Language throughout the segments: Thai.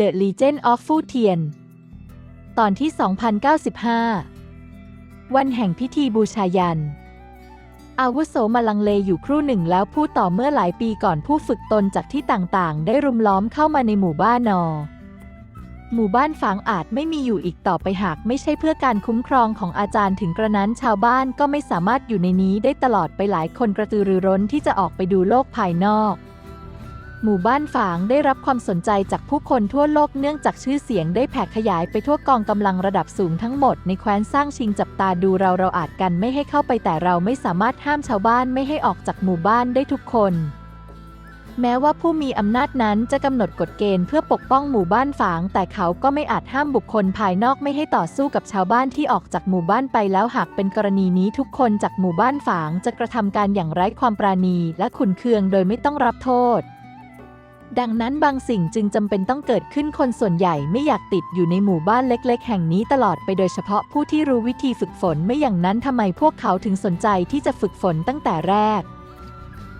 The Legend of Fu Tian ตอนที่ 2095 วันแห่งพิธีบูชายัน อาวุโสมาลังเลอยู่ครู่หนึ่งแล้วพูดต่อเมื่อหลายปีก่อนผู้ฝึกตนจากที่ต่างๆ ได้รุมล้อมเข้ามาในหมู่บ้านนอ หมู่บ้านฝางอาจไม่มีอยู่อีกต่อไปหากไม่ใช่เพื่อการคุ้มครองของอาจารย์ถึงกระนั้นชาวบ้านก็ไม่สามารถอยู่ในนี้ได้ตลอดไปหลายคนกระตือรือร้นที่จะออกไปดูโลกภายนอก หมู่บ้านฝางได้รับความสนใจจากผู้คนทั่วโลกเนื่องจากชื่อเสียงได้แผ่ขยายไปทั่วกองกำลังระดับสูงทั้งหมดในแคว้นสร้างชิงจับตาดูเราเราอาจกันไม่ให้เข้าไปแต่เราไม่สามารถห้ามชาวบ้านไม่ให้ออกจากหมู่บ้านได้ทุกคน แม้ว่าผู้มีอำนาจนั้นจะกำหนดกฎเกณฑ์เพื่อปกป้องหมู่บ้านฝาง แต่เขาก็ไม่อาจห้ามบุคคลภายนอกไม่ให้ต่อสู้กับชาวบ้านที่ออกจากหมู่บ้านไปแล้วหากเป็นกรณีนี้ทุกคนจากหมู่บ้านฝางจะกระทำการอย่างไร้ความปราณีและขุนเคืองโดยไม่ต้องรับโทษ ดังนั้นบางสิ่งจึงจำเป็นต้องเกิดขึ้นคนส่วนใหญ่ไม่อยากติดอยู่ในหมู่บ้านเล็ก ๆ แห่งนี้ตลอดไปโดยเฉพาะผู้ที่รู้วิธีฝึกฝนไม่อย่างนั้นทำไมพวกเขาถึงสนใจที่จะฝึกฝนตั้งแต่แรก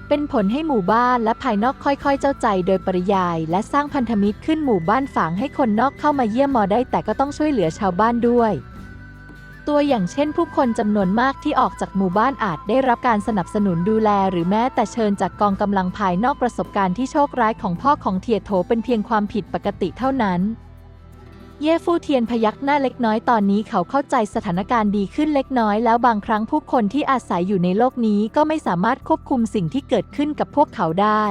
เป็นผลให้หมู่บ้านและภายนอกค่อยๆ เจ้าใจโดยปริยาย และสร้างพันธมิตรขึ้นหมู่บ้านฝางให้คนนอกเข้ามาเยี่ยมมอได้แต่ก็ต้องช่วยเหลือชาวบ้านด้วย ตัวอย่างเช่นผู้คนจำนวนมากที่ออกจากหมู่บ้านอาจได้รับการสนับสนุนดูแล หรือแม้แต่เชิญจากกองกำลังภายนอกประสบการณ์ที่โชคร้ายของพ่อของเทียโถเป็นเพียงความผิดปกติเท่านั้น เย่ฟู่เทียนพยักหน้าเล็กน้อยตอนนี้เขาเข้าใจสถานการณ์ดีขึ้นเล็กน้อย แล้วบางครั้งผู้คนที่อาศัยอยู่ในโลกนี้ก็ไม่สามารถควบคุมสิ่งที่เกิดขึ้นกับพวกเขาได้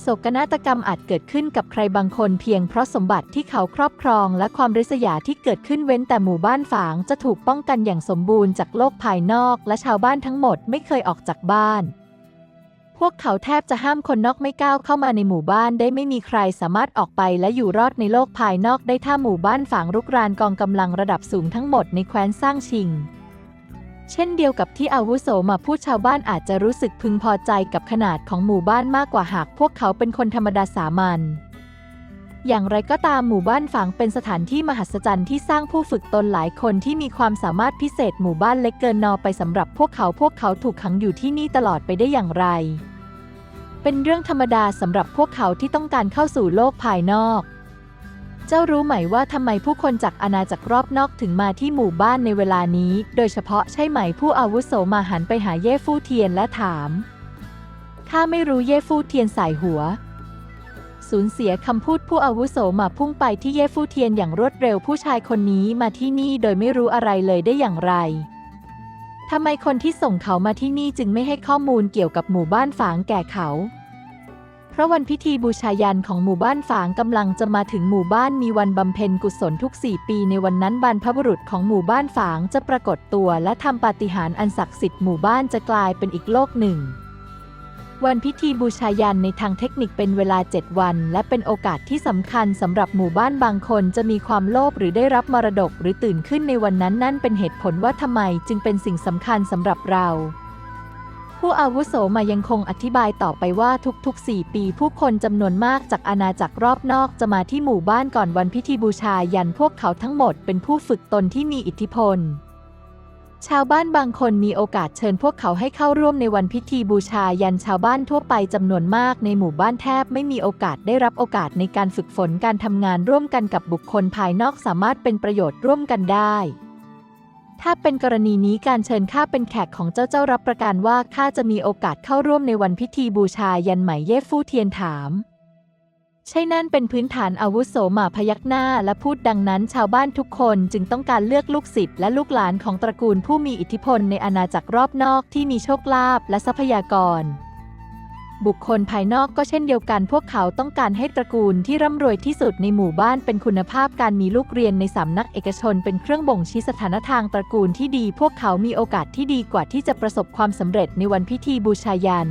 โศกนาฏกรรมอาจเกิดขึ้นกับใครบางคนเพียงเพราะสมบัติที่เขาครอบครองและความริษยาที่เกิดขึ้นเว้นแต่หมู่บ้านฝางจะถูกป้องกันอย่างสมบูรณ์จากโลกภายนอก และชาวบ้านทั้งหมดไม่เคยออกจากบ้าน พวกเขาแทบจะห้ามคนนอกไม่ก้าวเข้ามาในหมู่บ้านได้ไม่มีใครสามารถออกไปและอยู่รอดในโลกภายนอกได้ถ้าหมู่บ้านฝางรุกรานกองกำลังระดับสูงทั้งหมดในแคว้นสร้างชิง เช่นเดียวกับที่อาวุโสมาพูดชาวบ้านอาจจะรู้สึกพึงพอใจกับขนาดของหมู่บ้านมากกว่าหากพวกเขาเป็นคนธรรมดาสามัญอย่างไรก็ตามหมู่บ้านฝางเป็นสถานที่มหัศจรรย์ที่สร้างผู้ฝึกตนหลายคนที่มีความสามารถพิเศษหมู่บ้านเล็กเกินนอไปสำหรับพวกเขาพวกเขาถูกขังอยู่ที่นี่ตลอดไปได้อย่างไร เป็นเรื่องธรรมดาสำหรับพวกเขาที่ต้องการเข้าสู่โลกภายนอก เจ้ารู้ไหมว่าทำไมผู้คนจากอาณาจักรรอบนอกถึงมาที่หมู่บ้านในเวลานี้ โดยเฉพาะใช่ไหมผู้อาวุโสมาหันไปหาเย่ฟู่เทียนและถาม ข้าไม่รู้เย่ฟู่เทียนสายหัว สูญเสียคำพูดผู้อาวุโสมาพุ่งไปที่เย่ฟู่เทียนอย่างรวดเร็วผู้ชายคนนี้มาที่นี่โดยไม่รู้อะไรเลยได้อย่างไรทำไมคนที่ส่งเขามาที่นี่จึงไม่ให้ข้อมูลเกี่ยวกับหมู่บ้านฝางแก่เขา พราะวันพิธีบูชายันของหมู่บ้านฝางกำลังจะมาถึงหมู่บ้านมีวันบำเพ็ญกุศลทุกสี่ปีในวันนั้นบรรพบุรุษของหมู่บ้านฝางจะปรากฏตัวและทำปาฏิหาริย์อันศักดิ์สิทธิ์หมู่บ้านจะกลายเป็นอีกโลกหนึ่ง วันพิธีบูชายันในทางเทคนิคเป็นเวลา 7 วัน และเป็นโอกาสที่สำคัญสำหรับหมู่บ้านบางคนจะมีความโลภหรือได้รับมรดกหรือตื่นขึ้นในวันนั้นนั่นเป็นเหตุผลว่าทำไมจึงเป็นสิ่งสำคัญสำหรับเรา ผู้อาวุโสมายังคงอธิบายต่อไปว่าทุกๆ 4 ปี ผู้คนจำนวนมากจากอาณาจักรรอบนอกจะมาที่หมู่บ้านก่อนวันพิธีบูชายันพวกเขาทั้งหมดเป็นผู้ฝึกตนที่มีอิทธิพล ชาวบ้านบางคนมีโอกาสเชิญพวกเขาให้เข้าร่วมในวันพิธีบูชายันชาวบ้านทั่วไปจำนวนมากในหมู่บ้านแทบไม่มีโอกาสได้รับโอกาสในการฝึกฝนการทำงานร่วมกันกับบุคคลภายนอกสามารถเป็นประโยชน์ร่วมกันได้ ถ้าเป็นกรณีนี้การเชิญข้าเป็นแขกของเจ้าเจ้ารับประกันว่าข้าจะมีโอกาสเข้าร่วมในวันพิธีบูชายันไหมเย่ฟู่เทียนถาม ใช่นั่นเป็นพื้นฐานอาวุโสหมาพยักหน้าและพูดดังนั้นชาวบ้านทุกคนจึงต้องการเลือกลูกศิษย์และลูกหลานของตระกูลผู้มีอิทธิพลในอาณาจักรรอบนอกที่มีโชคลาภและทรัพยากร บุคคลภายนอกก็เช่นเดียวกัน พวกเขาต้องการให้ตระกูลที่ร่ำรวยที่สุดในหมู่บ้านเป็นคุณภาพการมีลูกเรียนในสำนักเอกชนเป็นเครื่องบ่งชี้สถานทางตระกูลที่ดี พวกเขามีโอกาสที่ดีกว่าที่จะประสบความสำเร็จในวันพิธีบูชายัน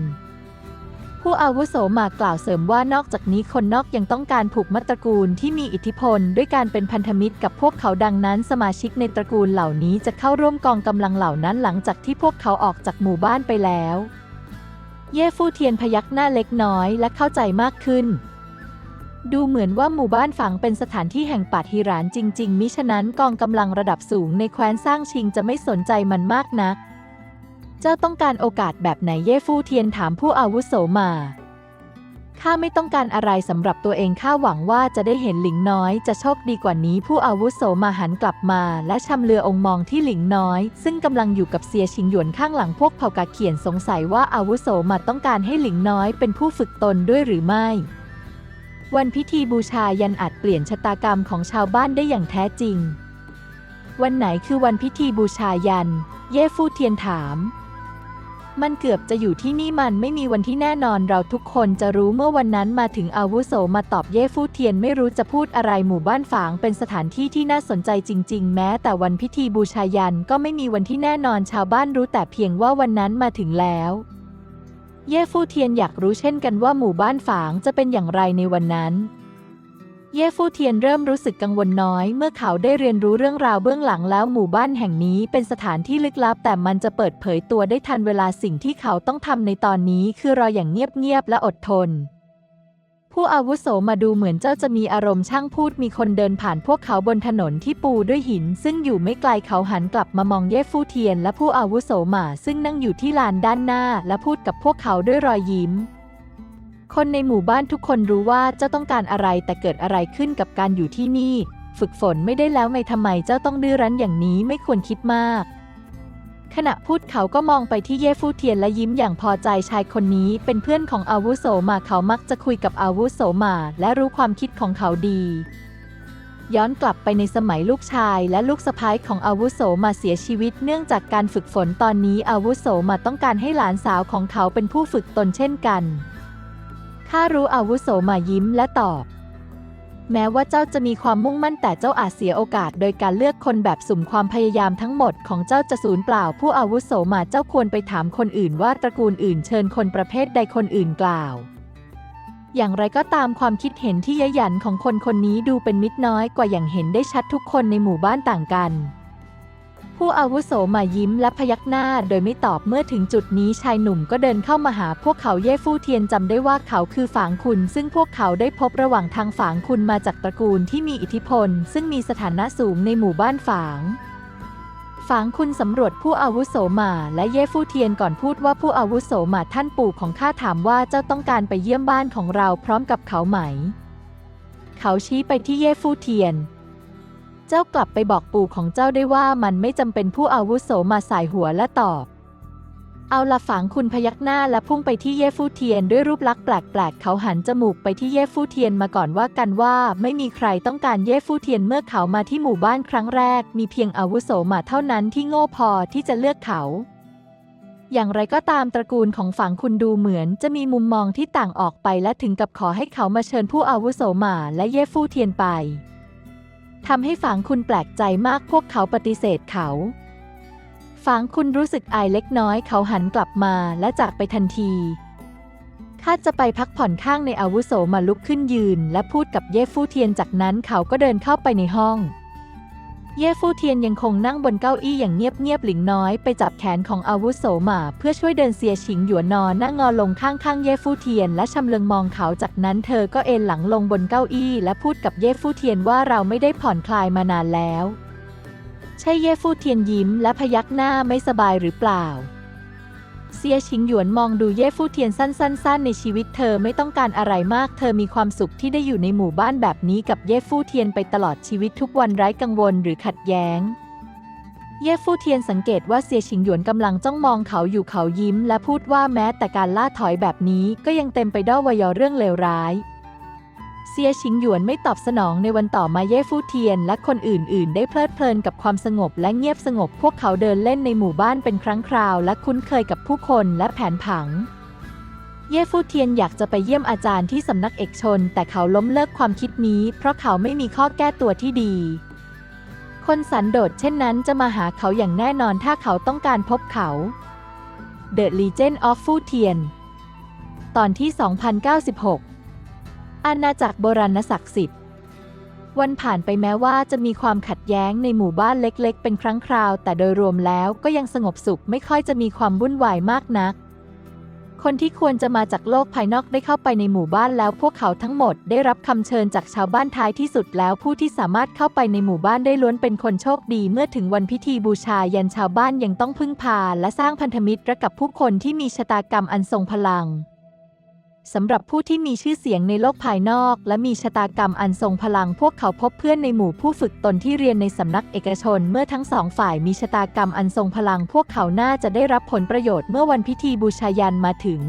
ผู้อาวุโสมากล่าวเสริมว่านอกจากนี้คนนอกยังต้องการผูกมัดตระกูลที่มีอิทธิพล ด้วยการเป็นพันธมิตรกับพวกเขาดังนั้น สมาชิกในตระกูลเหล่านี้จะเข้าร่วมกองกำลังเหล่านั้นหลังจากที่พวกเขาออกจากหมู่บ้านไปแล้ว เย่ฟู่เทียนพยักหน้าเล็กน้อยและเข้าใจมากขึ้น ดูเหมือนว่าหมู่บ้านฝังเป็นสถานที่แห่งปาฏิหาริย์จริง ๆ มิฉะนั้นกองกำลังระดับสูงในแคว้นสร้างชิงจะไม่สนใจมันมากนัก เจ้าต้องการโอกาสแบบไหนเย่ฟู่เทียนถามผู้อาวุโสมา ข้าไม่ต้องการอะไรสำหรับตัวเองข้าหวังว่าจะได้เห็นหลิงน้อยจะโชคดีกว่านี้ผู้อาวุโสมาหันกลับมา และชำเลือองมองที่หลิงน้อย ซึ่งกำลังอยู่กับเสียชิงหยวนข้างหลังพวกเผ่ากาเขียนสงสัยว่าอาวุโสมาต้องการให้หลิงน้อยเป็นผู้ฝึกตนด้วยหรือไม่ วันพิธีบูชายันอาจเปลี่ยนชะตากรรมของชาวบ้านได้อย่างแท้จริง วันไหนคือวันพิธีบูชายัน เย่ฟู่เทียนถาม มันเกือบจะอยู่ที่นี่มันไม่มีวันที่แน่นอนเราทุกคนจะรู้เมื่อวันนั้นมาถึงอาวุโสมาตอบเย่ฟู่เทียนไม่รู้จะพูดอะไรหมู่บ้านฝางเป็นสถานที่ที่น่าสนใจจริง ๆ แม้แต่วันพิธีบูชายันก็ไม่มีวันที่แน่นอนชาวบ้านรู้แต่เพียงว่าวันนั้นมาถึงแล้ว เย่ฟู่เทียนอยากรู้เช่นกันว่าหมู่บ้านฝางจะเป็นอย่างไรในวันนั้น เย่ฟู่เทียนเริ่มรู้สึกกังวลน้อย เมื่อเขาได้เรียนรู้เรื่องราวเบื้องหลังแล้วหมู่บ้านแห่งนี้เป็นสถานที่ลึกลับ แต่มันจะเปิดเผยตัวได้ทันเวลาสิ่งที่เขาต้องทำในตอนนี้คือรออย่างเงียบๆและอดทน ผู้อาวุโสมาดูเหมือนเจ้าจะมีอารมณ์ช่างพูดมีคนเดินผ่านพวกเขาบนถนนที่ปูด้วยหิน ซึ่งอยู่ไม่ไกลเขาหันกลับมามองเย่ฟู่เทียน และผู้อาวุโสหมาซึ่งนั่งอยู่ที่ลานด้านหน้า และพูดกับพวกเขาด้วยรอยยิ้ม คนในหมู่บ้านทุกคนรู้ว่าเจ้าต้องการอะไรแต่เกิดอะไรขึ้นกับการอยู่ที่นี่ ฝึกฝนไม่ได้แล้วไม่ทำไมเจ้าต้องดื้อรั้นอย่างนี้ไม่ควรคิดมาก ขณะพูดเขาก็มองไปที่เย่ฟู่เทียนและยิ้มอย่างพอใจชายคนนี้ เป็นเพื่อนของอาวุโสมาเขามักจะคุยกับอาวุโสมาและรู้ความคิดของเขาดีย้อนกลับไปในสมัยลูกชายและลูกสะพ้ายของอาวุโสมาเสียชีวิต เนื่องจากการฝึกฝนตอนนี้อาวุโสมาต้องการให้หลานสาวของเขาเป็นผู้ฝึกตนเช่นกัน ข้ารู้อาวุโสมายิ้มและตอบ แม้ว่าเจ้าจะมีความมุ่งมั่นแต่เจ้าอาจเสียโอกาส โดยการเลือกคนแบบสุ่มความพยายามทั้งหมดของเจ้าจะสูญเปล่า ผู้อาวุโสมาเจ้าควรไปถามคนอื่นว่าตระกูลอื่นเชิญคนประเภทใดคนอื่นกล่าว อย่างไรก็ตามความคิดเห็นที่ยะหยันของคนคนนี้ดูเป็นมิตรน้อยกว่าอย่างเห็นได้ชัดทุกคนในหมู่บ้านต่างกัน ผู้อาวุโสมายิ้มและพยักหน้าโดยไม่ตอบเมื่อถึงจุดนี้ชายหนุ่มก็เดินเข้ามาหาพวกเขาเย่ฟู่เทียนจำได้ว่าเขาคือฝางคุณ ซึ่งพวกเขาได้พบระหว่างทางฝางคุณมาจากตระกูลที่มีอิทธิพล ซึ่งมีสถานะสูงในหมู่บ้านฝางฝางคุณสำรวจผู้อาวุโสมาและเย่ฟู่เทียนก่อนพูดว่าผู้อาวุโสมาท่านปู่ของข้าถามว่าเจ้าต้องการไปเยี่ยมบ้านของเราพร้อมกับเขาไหม เขาชี้ไปที่เย่ฟู่เทียน เจ้ากลับไปบอกปู่ของเจ้าได้ว่ามันไม่จำเป็นผู้อาวุโสมาสายหัวและตอบ เอาละฝังคุณพยักหน้าและพุ่งไปที่เย่ฟู่เทียนด้วยรูปลักษณ์แปลกๆ เขาหันจมูกไปที่เย่ฟู่เทียนมาก่อนว่ากันว่า ไม่มีใครต้องการเย่ฟู่เทียนเมื่อเขามาที่หมู่บ้านครั้งแรก มีเพียงอาวุโสมาเท่านั้นที่โง่พอที่จะเลือกเขาอย่างไรก็ตามตระกูลของฝังคุณดูเหมือนจะมีมุมมองที่ต่างออกไปและถึงกับขอให้เขามาเชิญผู้อาวุโสมาและเย่ฟู่เทียนไป ทำให้ฝางคุณแปลกใจมากพวกเขาปฏิเสธเขา ฝางคุณรู้สึกอายเล็กน้อยเขาหันกลับมาและจากไปทันทีข้าจะไปพักผ่อนข้างในอาวุโสมาลุกขึ้นยืน และพูดกับเย่ฟู่เทียนจากนั้นเขาก็เดินเข้าไปในห้อง เย่ฟู่เทียนยังคงนั่งบนเก้าอี้อย่างเงียบๆหลิงน้อยไปจับแขนของอาวุโสมาเพื่อช่วยเดินเสียชิงหยวนนอนนั่งงอลงข้างๆเย่ฟู่เทียนและชำเลืองมองเขาจากนั้นเธอก็เอนหลังลงบนเก้าอี้และพูดกับเย่ฟู่เทียนว่าเราไม่ได้ผ่อนคลายมานานแล้ว ใช่เย่ฟู่เทียนยิ้มและพยักหน้าไม่สบายหรือเปล่า เซียชิงหยวนมองดูเย่ฟู่เทียนสั้นๆในชีวิตเธอไม่ต้องการอะไรมาก เธอมีความสุขที่ได้อยู่ในหมู่บ้านแบบนี้กับเย่ฟู่เทียนไปตลอดชีวิตทุกวันไร้กังวลหรือขัดแย้ง เย่ฟู่เทียนสังเกตว่าเซียชิงหยวนกำลังจ้องมองเขาอยู่เขายิ้ม และพูดว่าแม้แต่การล่าถอยแบบนี้ก็ยังเต็มไปด้วยวยอเรื่องเลวร้าย เซียชิงหยวนไม่ตอบสนองในวันต่อมาเย่ฟู่เทียน และคนอื่น ๆ ได้เพลิดเพลินกับความสงบและเงียบสงบ พวกเขาเดินเล่นในหมู่บ้านเป็นครั้งคราว และคุ้นเคยกับผู้คนและแผนผัง เย่ฟู่เทียนอยากจะไปเยี่ยมอาจารย์ที่สำนักเอกชน แต่เขาล้มเลิกความคิดนี้ เพราะเขาไม่มีข้อแก้ตัวที่ดี คนสันโดษเช่นนั้นจะมาหาเขาอย่างแน่นอนถ้าเขาต้องการพบเขา The Legend of ฟู่เทียนตอนที่ 2096 อาณาจักรโบราณศักดิ์สิทธิ์ วันผ่านไปแม้ว่าจะมีความขัดแย้งในหมู่บ้านเล็กๆ เป็นครั้งคราว แต่โดยรวมแล้วก็ยังสงบสุขไม่ค่อยจะมีความวุ่นวายมากนัก คนที่ควรจะมาจากโลกภายนอกได้เข้าไปในหมู่บ้านแล้วพวกเขาทั้งหมดได้รับคำเชิญจากชาวบ้านท้ายที่สุดแล้วผู้ที่สามารถเข้าไปในหมู่บ้านได้ล้วนเป็นคนโชคดีเมื่อถึงวันพิธีบูชายันชาวบ้านยังต้องพึ่งพา และสร้างพันธมิตรกับผู้คนที่มีชะตากรรมอันทรงพลัง สำหรับผู้ที่มีชื่อเสียงในโลกภายนอก และมีชะตากรรมอันทรงพลังพวกเขาพบเพื่อนในหมู่ผู้ฝึกตนที่เรียนในสำนักเอกชน เมื่อทั้งสองฝ่ายมีชะตากรรมอันทรงพลังพวกเขาน่าจะได้รับผลประโยชน์เมื่อวันพิธีบูชายันมาถึง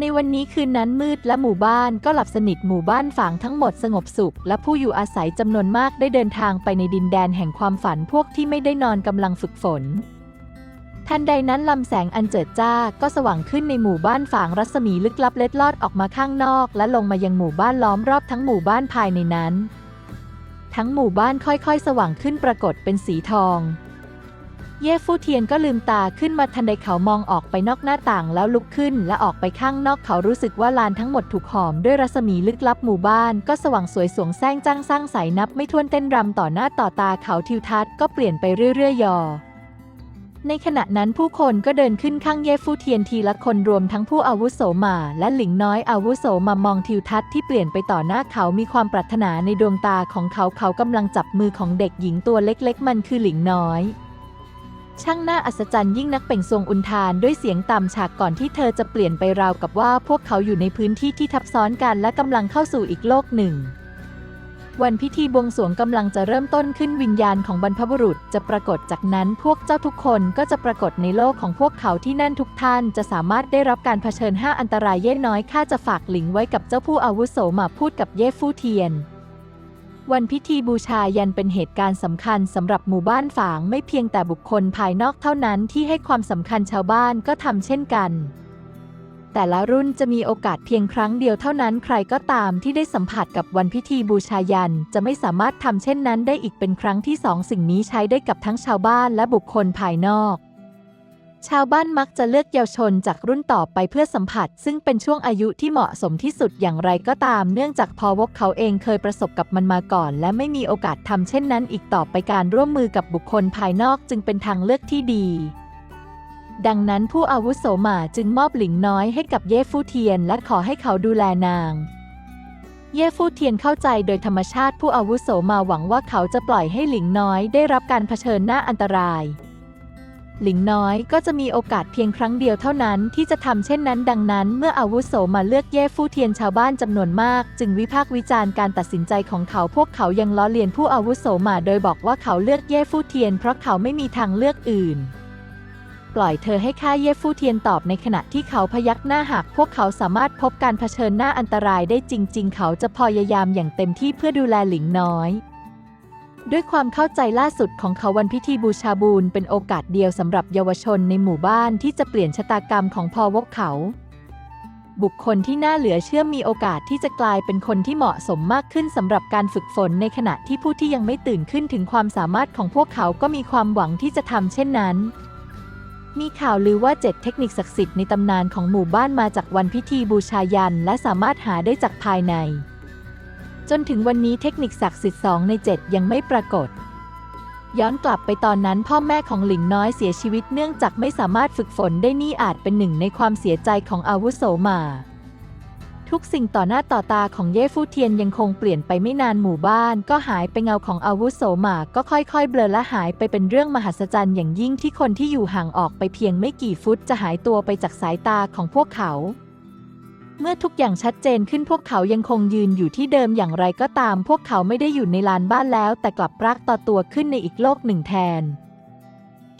ในวันนี้คืนนั้นมืดและหมู่บ้านก็หลับสนิทหมู่บ้านฝางทั้งหมดสงบสุข และผู้อยู่อาศัยจำนวนมากได้เดินทางไปในดินแดนแห่งความฝันพวกที่ไม่ได้นอนกำลังฝึกฝน ทันใดนั้นลำแสงอันเจิดจ้าก็สว่างขึ้นในหมู่บ้านฝางรัศมีลึกลับเล็ดลอดออกมาข้างนอก และลงมายังหมู่บ้านล้อมรอบทั้งหมู่บ้านภายในนั้น ทั้งหมู่บ้านค่อยๆ สว่างขึ้นปรากฏเป็นสีทอง เย่ฟู่เทียนก็ลืมตาขึ้นมาทันใดเขามองออกไปนอกหน้าต่างแล้วลุกขึ้น และออกไปข้างนอกเขารู้สึกว่าลานทั้งหมดถูกหอมด้วยรัศมีลึกลับหมู่บ้าน ก็สว่างสวยสวงแซงจ้างสร้างใสนับไม่ถ้วนเต้นรำต่อหน้าต่อตาเขาทิวทัศน์ก็เปลี่ยนไปเรื่อยๆยอ ในขณะนั้นผู้คนก็เดินขึ้นข้างเย่ฟู่เทียนทีละคนรวมทั้งผู้อาวุโสมาและหลิงน้อยอาวุโสมามองทิวทัศน์ที่เปลี่ยนไปต่อหน้าเขามีความปรารถนาในดวงตาของเขาเขากำลังจับมือของเด็กหญิงตัวเล็กๆ มันคือหลิงน้อย ช่างน่าอัศจรรย์ยิ่งนักเป่งทรงอุนทานด้วยเสียงต่ำฉากก่อนที่เธอจะเปลี่ยนไปราวกับว่าพวกเขาอยู่ในพื้นที่ที่ทับซ้อนกันและกำลังเข้าสู่อีกโลกหนึ่ง วันพิธีบวงสวงกำลังจะเริ่มต้นขึ้นวิญญาณของบรรพบุรุษจะปรากฏจากนั้นพวกเจ้าทุกคนก็จะปรากฏในโลกของพวกเขาที่นั่นทุกท่านจะสามารถได้รับการเผชิญห้าอันตรายเย่น้อยข้าจะฝากหลิงไว้กับเจ้าผู้อาวุโสมาพูดกับเย่ฟู่เทียน วันพิธีบูชายันเป็นเหตุการณ์สำคัญสำหรับหมู่บ้านฝางไม่เพียงแต่บุคคลภายนอกเท่านั้นที่ให้ความสำคัญชาวบ้านก็ทำเช่นกัน แต่ละรุ่นจะมีโอกาสเพียงครั้งเดียวเท่านั้นใครก็ตามที่ได้สัมผัสกับวันพิธีบูชายัน จะไม่สามารถทำเช่นนั้นได้อีกเป็นครั้งที่สองสิ่งนี้ใช้ได้กับทั้งชาวบ้านและบุคคลภายนอก ชาวบ้านมักจะเลือกเยาวชนจากรุ่นต่อไปเพื่อสัมผัส ซึ่งเป็นช่วงอายุที่เหมาะสมที่สุดอย่างไรก็ตาม เนื่องจากพอวกเขาเองเคยประสบกับมันมาก่อน และไม่มีโอกาสทำเช่นนั้นอีกต่อไปการร่วมมือกับบุคคลภายนอกจึงเป็นทางเลือกที่ดี ดังนั้นผู้อาวุโสหมาจึงมอบหลิงน้อยให้กับเย่ฟู่เทียนและขอให้เขาดูแลนาง เย่ฟู่เทียนเข้าใจโดยธรรมชาติผู้อาวุโสมาหวังว่าเขาจะปล่อยให้หลิงน้อยได้รับการเผชิญหน้าอันตราย หลิงน้อยก็จะมีโอกาสเพียงครั้งเดียวเท่านั้นที่จะทำเช่นนั้น ดังนั้น เมื่ออาวุโสมาเลือกเย่ฟู่เทียนชาวบ้านจำนวนมาก จึงวิพากษ์วิจารณ์การตัดสินใจของเขาพวกเขายังล้อเลียนผู้อาวุโสมาโดยบอกว่าเขาเลือกเย่ฟู่เทียน เพราะเขาไม่มีทางเลือกอื่น ปล่อยเธอให้ข้าเย่ฟู่เทียนตอบในขณะที่เขาพยักหน้าหากพวกเขาสามารถพบการเผชิญหน้าอันตรายได้จริง ๆ เขาจะพยายามอย่างเต็มที่เพื่อดูแลหลิงน้อยด้วยความเข้าใจล่าสุดของเขาวันพิธีบูชาบูนเป็นโอกาสเดียวสำหรับเยาวชนในหมู่บ้านที่จะเปลี่ยนชะตากรรมของพอวกเขา บุคคลที่น่าเหลือเชื่อมีโอกาสที่จะกลายเป็นคนที่เหมาะสมมากขึ้นสำหรับการฝึกฝนในขณะที่ผู้ที่ยังไม่ตื่นขึ้นถึงความสามารถของพวกเขาก็มีความหวังที่จะทำเช่นนั้น มีข่าวลือว่าเจ็ดเทคนิคศักดิ์สิทธิ์ในตำนานของหมู่บ้านมาจากวันพิธีบูชายัน และสามารถหาได้จากภายใน จนถึงวันนี้เทคนิคศักดิ์สิทธิ์สองในเจ็ดยังไม่ปรากฏ ย้อนกลับไปตอนนั้นพ่อแม่ของหลิงน้อยเสียชีวิตเนื่องจากไม่สามารถฝึกฝนได้นี่อาจเป็นหนึ่งในความเสียใจของอาวุโสมา ทุกสิ่งต่อหน้าต่อตาของเย่ฟู่เทียนยังคงเปลี่ยนไปไม่นานหมู่บ้าน ก็หายไปเงาของอาวุโสมากก็ค่อยๆ เบลอและหายไปเป็นเรื่องมหัศจรรย์อย่างยิ่งที่คนที่อยู่ห่างออกไปเพียงไม่กี่ฟุตจะหายตัวไปจากสายตาของพวกเขา เมื่อทุกอย่างชัดเจนขึ้นพวกเขายังคงยืนอยู่ที่เดิมอย่างไรก็ตาม พวกเขาไม่ได้อยู่ในลานบ้านแล้ว แต่กลับรากต่อตัวขึ้นในอีกโลกหนึ่งแทน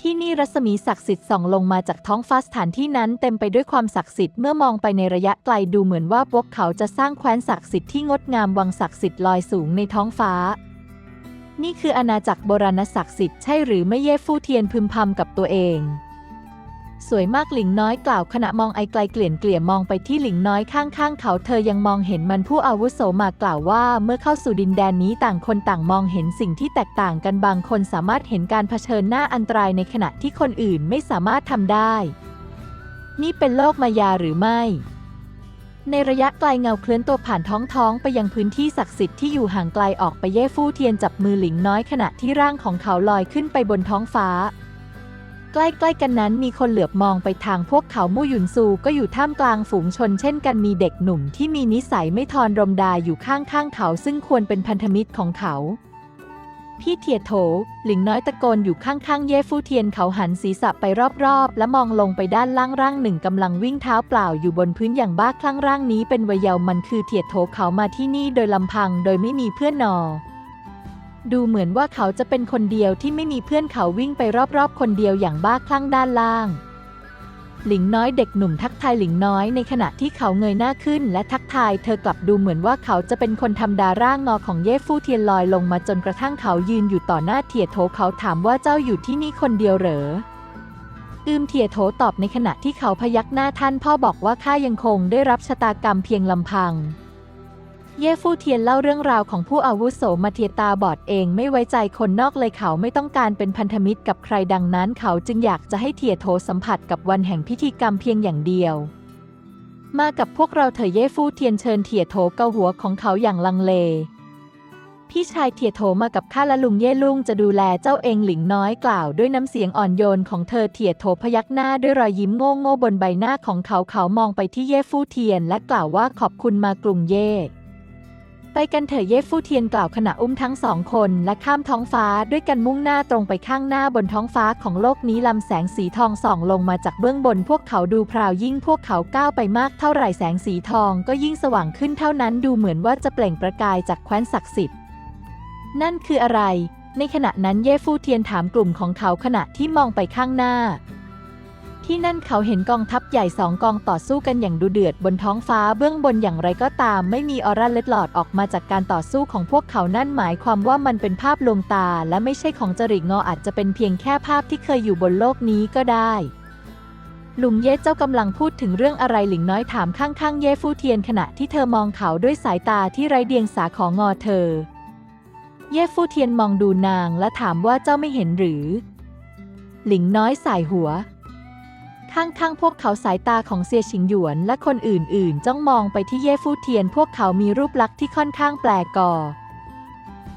ที่นี่รัศมีศักดิ์สิทธิ์ส่องลงมาจากท้องฟ้าสถานที่นั้นเต็มไปด้วยความศักดิ์สิทธิ์เมื่อมองไปในระยะไกลดูเหมือนว่าพวกเขาจะสร้างแคว้นศักดิ์สิทธิ์ที่งดงามวังศักดิ์สิทธิ์ลอยสูงในท้องฟ้า นี่คืออาณาจักรโบราณศักดิ์สิทธิ์ใช่หรือไม่เย่ฟู่เทียนพึมพำกับตัวเอง สวยมากหลิงน้อยกล่าวขณะมองไอไกลเกลี่ยนเกลี่ยมองไปที่หลิงน้อยข้างๆเขาเธอยังมองเห็นมันผู้อาวุโสมากล่าวว่า เมื่อเข้าสู่ดินแดนนี้ต่างคนต่างมองเห็นสิ่งที่แตกต่างกันบางคนสามารถเห็นการเผชิญหน้าอันตรายในขณะที่คนอื่นไม่สามารถทำได้ นี่เป็นโลกมายาหรือไม่ในระยะไกลเงาเคลื่อนตัวผ่านท้องท้องไปยังพื้นที่ศักดิ์สิทธิ์ที่อยู่ห่างไกลออกไปเย่ฟู่เทียนจับมือหลิงน้อยขณะที่ร่างของเขาลอยขึ้นไปบนท้องฟ้า ใกล้ๆกันนั้นมีคนเหลือบมองไปทางพวกเขามู่หยุนซูก็อยู่ท่ามกลางฝูงชนเช่นกันมีเด็กหนุ่มที่มีนิสัยไม่ทอนรมดาอยู่ข้างๆเขาซึ่งควรเป็นพันธมิตรของเขา พี่เทียโถ หลิงน้อยตะโกนอยู่ข้างๆ เย่ฟู่เทียนเขาหันศีรษะไปรอบๆ และมองลงไปด้านล่างร่างหนึ่งกำลังวิ่งเท้าเปล่าอยู่บนพื้นอย่างบ้าคลั่งร่างนี้เป็นวัยเยาว์มันคือเทียโถเขามาที่นี่โดยลำพังโดยไม่มีเพื่อนนอ ดูเหมือนว่าเขาจะเป็นคนเดียวที่ไม่มีเพื่อนเขาวิ่งไปรอบๆ คนเดียวอย่างบ้าคลั่งด้านล่าง หลิงน้อยเด็กหนุ่มทักทายหลิงน้อยในขณะที่เขาเงยหน้าขึ้น และทักทายเธอกลับดูเหมือนว่าเขาจะเป็นคนธรรมดาร่างงอของเย่ฟู่เทียนลอยลงมาจนกระทั่งเขายืนอยู่ต่อหน้าเทียโถเขาถามว่าเจ้าอยู่ที่นี่คนเดียวเหรออืมเทียโถตอบในขณะที่เขาพยักหน้าท่านพ่อบอกว่าข้ายังคงได้รับชะตากรรมเพียงลำพัง เย่ฟู่เทียนเล่าเรื่องราวของผู้อาวุโสมาเทียตาบอดเองไม่ไว้ใจคนนอกเลยเขาไม่ต้องการเป็นพันธมิตรกับใครดังนั้น เขาจึงอยากจะให้เทียโถสัมผัสกับวันแห่งพิธีกรรมเพียงอย่างเดียว มากับพวกเราเถอะเย่ฟู่เทียนเชิญเทียโถเกาหัวของเขาอย่างลังเล พี่ชายเทียโถมากับข้าและลุงเย่ลุงจะดูแลเจ้าเองหลิงน้อยกล่าว ด้วยน้ำเสียงอ่อนโยนของเธอเทียโถพยักหน้าด้วยรอยยิ้มโง่โง่บนใบหน้าของเขาเขามองไปที่เย่ฟู่เทียน และกล่าวว่าขอบคุณมากรุงเย่ ไปกันเถอะเย่ฟู่เทียนกล่าวขณะอุ้มทั้งสองคนและข้ามท้องฟ้าด้วยกันมุ่งหน้าตรงไปข้างหน้าบนท้องฟ้าของโลกนี้ลำแสงสีทองส่องลงมาจากเบื้องบนพวกเขาดูพราวยิ่งพวกเขาก้าวไปมากเท่าไหร่แสงสีทองก็ยิ่งสว่างขึ้นเท่านั้นดูเหมือนว่าจะเปล่งประกายจากแคว้นศักดิ์สิทธิ์ นั่นคืออะไร ในขณะนั้นเย่ฟู่เทียนถามกลุ่มของเขาขณะที่มองไปข้างหน้า ที่นั่นเขาเห็นกองทัพใหญ่สองกองต่อสู้กันอย่างดุเดือดบนท้องฟ้าเบื้องบนอย่างไรก็ตาม ไม่มีออร่าเล็ดหลอดออกมาจากการต่อสู้ของพวกเขานั่นหมายความว่ามันเป็นภาพลวงตา และไม่ใช่ของจริตงออาจจะเป็นเพียงแค่ภาพที่เคยอยู่บนโลกนี้ก็ได้ลุงเย่เจ้ากำลังพูดถึงเรื่องอะไรหลิงน้อยถามข้างๆ เย่ฟู่เทียนขณะที่เธอมองเขาด้วยสายตาที่ไร้เดียงสาของงอเธอ เย่ฟู่เทียนมองดูนางและถามว่าเจ้าไม่เห็นหรือ หลิงน้อยสายหัว ข้างๆ พวกเขาสายตาของเซียชิงหยวนและคนอื่นๆ จ้องมองไปที่เย่ฟู่เทียน พวกเขามีรูปลักษณ์ที่ค่อนข้างแปลกกอ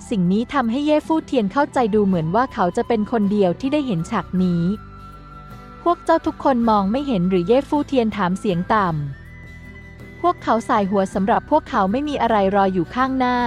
สิ่งนี้ทำให้เย่ฟู่เทียนเข้าใจดูเหมือนว่าเขาจะเป็นคนเดียวที่ได้เห็นฉากนี้ พวกเจ้าทุกคนมองไม่เห็นหรือเย่ฟู่เทียนถามเสียงต่ำพวกเขาสายหัวสำหรับพวกเขาไม่มีอะไรรออยู่ข้างหน้า